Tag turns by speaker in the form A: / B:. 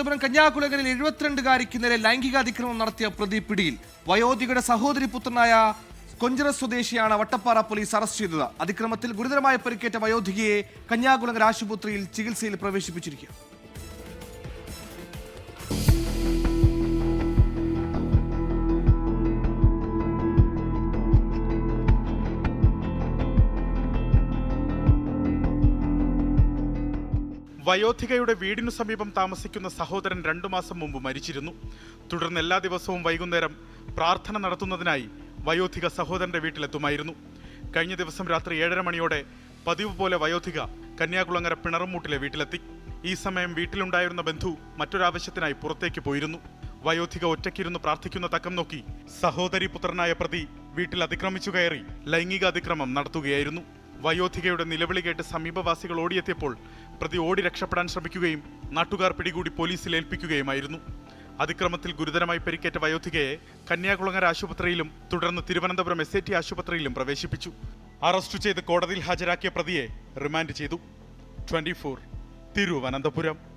A: തിരുവനന്തപുരം കന്യാകുളങ്ങളിൽ എഴുപത്തിരണ്ടുകാരിക്ക് നേരെ ലൈംഗിക അതിക്രമം നടത്തിയ പ്രതി പിടിയിൽ വയോധികയുടെ സഹോദരി പുത്രനായ കൊഞ്ചിറ സ്വദേശിയാണ് വട്ടപ്പാറ പോലീസ് അറസ്റ്റ് ചെയ്തത്. അതിക്രമത്തിൽ ഗുരുതരമായ പരിക്കേറ്റ വയോധികയെ കന്യാകുളങ്ങര ആശുപത്രിയിൽ ചികിത്സയിൽ പ്രവേശിപ്പിച്ചിരിക്കുക
B: വയോധികയുടെ വീടിനു സമീപം താമസിക്കുന്ന സഹോദരൻ രണ്ടു മാസം മുമ്പ് മരിച്ചിരുന്നു. തുടർന്ന് എല്ലാ ദിവസവും വൈകുന്നേരം പ്രാർത്ഥന നടത്തുന്നതിനായി വയോധിക സഹോദരന്റെ വീട്ടിലെത്തുമായിരുന്നു. കഴിഞ്ഞ ദിവസം രാത്രി ഏഴര മണിയോടെ പതിവ് പോലെ വയോധിക കന്യാകുളങ്ങര പിണറുമൂട്ടിലെ വീട്ടിലെത്തി. ഈ സമയം വീട്ടിലുണ്ടായിരുന്ന ബന്ധു മറ്റൊരാവശ്യത്തിനായി പുറത്തേക്ക് പോയിരുന്നു. വയോധിക ഒറ്റയ്ക്കിരുന്ന് പ്രാർത്ഥിക്കുന്ന തക്കം നോക്കി സഹോദരി പുത്രനായ പ്രതി വീട്ടിൽ അതിക്രമിച്ചു കയറി ലൈംഗിക അതിക്രമം നടത്തുകയായിരുന്നു. വയോധികയുടെ നിലവിളി കേട്ട് സമീപവാസികൾ ഓടിയെത്തിയപ്പോൾ പ്രതി ഓടി രക്ഷപ്പെടാൻ ശ്രമിക്കുകയും നാട്ടുകാർ പിടികൂടി പോലീസിൽ ഏൽപ്പിക്കുകയുമായിരുന്നു. അതിക്രമത്തിൽ ഗുരുതരമായി പരിക്കേറ്റ വയോധികയെ കന്യാകുളങ്ങര ആശുപത്രിയിലും തുടർന്ന് തിരുവനന്തപുരം എസ് ആശുപത്രിയിലും പ്രവേശിപ്പിച്ചു. അറസ്റ്റ് ചെയ്ത് കോടതിയിൽ ഹാജരാക്കിയ പ്രതിയെ റിമാൻഡ് ചെയ്തു. ട്വന്റി തിരുവനന്തപുരം.